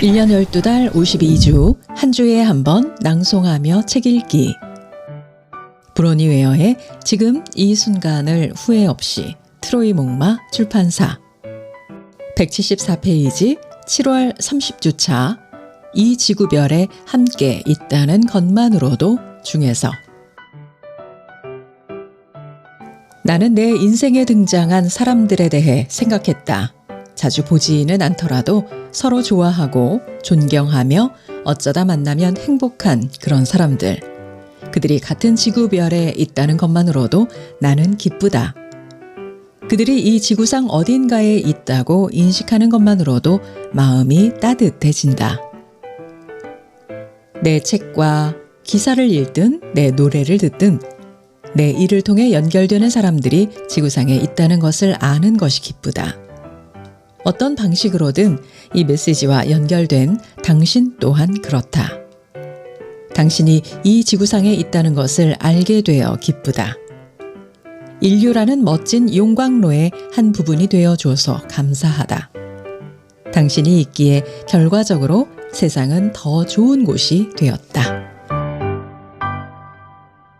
1년 12달 52주 한 주에 한 번 낭송하며 책 읽기. 브로니 웨어의 지금 이 순간을 후회 없이 트로이 목마 출판사. 174페이지 7월 30주차 이 지구별에 함께 있다는 것만으로도 중에서. 나는 내 인생에 등장한 사람들에 대해 생각했다. 자주 보지는 않더라도 서로 좋아하고 존경하며 어쩌다 만나면 행복한 그런 사람들. 그들이 같은 지구별에 있다는 것만으로도 나는 기쁘다. 그들이 이 지구상 어딘가에 있다고 인식하는 것만으로도 마음이 따뜻해진다. 내 책과 기사를 읽든 내 노래를 듣든 내 일을 통해 연결되는 사람들이 지구상에 있다는 것을 아는 것이 기쁘다. 어떤 방식으로든 이 메시지와 연결된 당신 또한 그렇다. 당신이 이 지구상에 있다는 것을 알게 되어 기쁘다. 인류라는 멋진 용광로의 한 부분이 되어 줘서 감사하다. 당신이 있기에 결과적으로 세상은 더 좋은 곳이 되었다.